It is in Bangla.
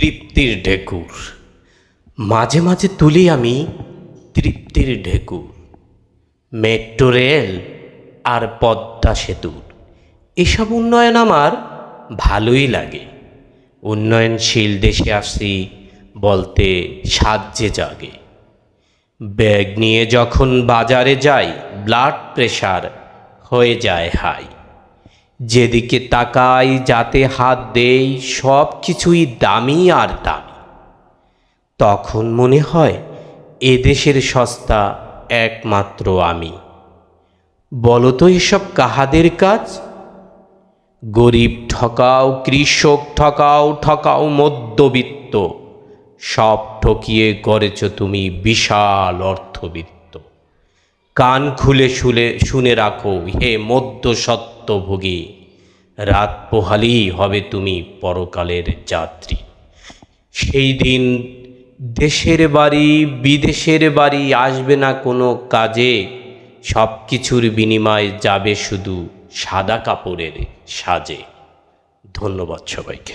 তৃপ্তির ঢেকুর। মাঝে মাঝে তুলি আমি তৃপ্তির ঢেকুর। মেট্রো রেল আর পদ্মা সেতুর এসব উন্নয়ন আমার ভালোই লাগে। উন্নয়নশীল দেশে আসি বলতে সাহায্যে জাগে। ব্যাগ নিয়ে যখন বাজারে যাই ব্লাড প্রেশার হয়ে যায় হাই যেদিকে তাকাই, যাতে হাত দেই সব কিছুই দামি আর দামি। তখন মনে হয় এদেশের সস্তা একমাত্র আমি। বলো তো এসব কাহাদের কাজ? গরিব ঠকাও, কৃষক ঠকাও ঠকাও মধ্যবিত্ত। সব ঠকিয়ে গড়েছ তুমি বিশাল অর্থবিত্ত। কান খুলে শুলে, শুনে রাখো, হে মধ্য সত্যভোগী রাত পোহালেই হবে তুমি পরকালের যাত্রী। সেই দিন দেশের বাড়ি বিদেশের বাড়ি আসবে না কোনো কাজে। সব কিছুর বিনিময়ে যাবে শুধু সাদা কাপড়ের সাজে। ধন্যবাদ সবাইকে।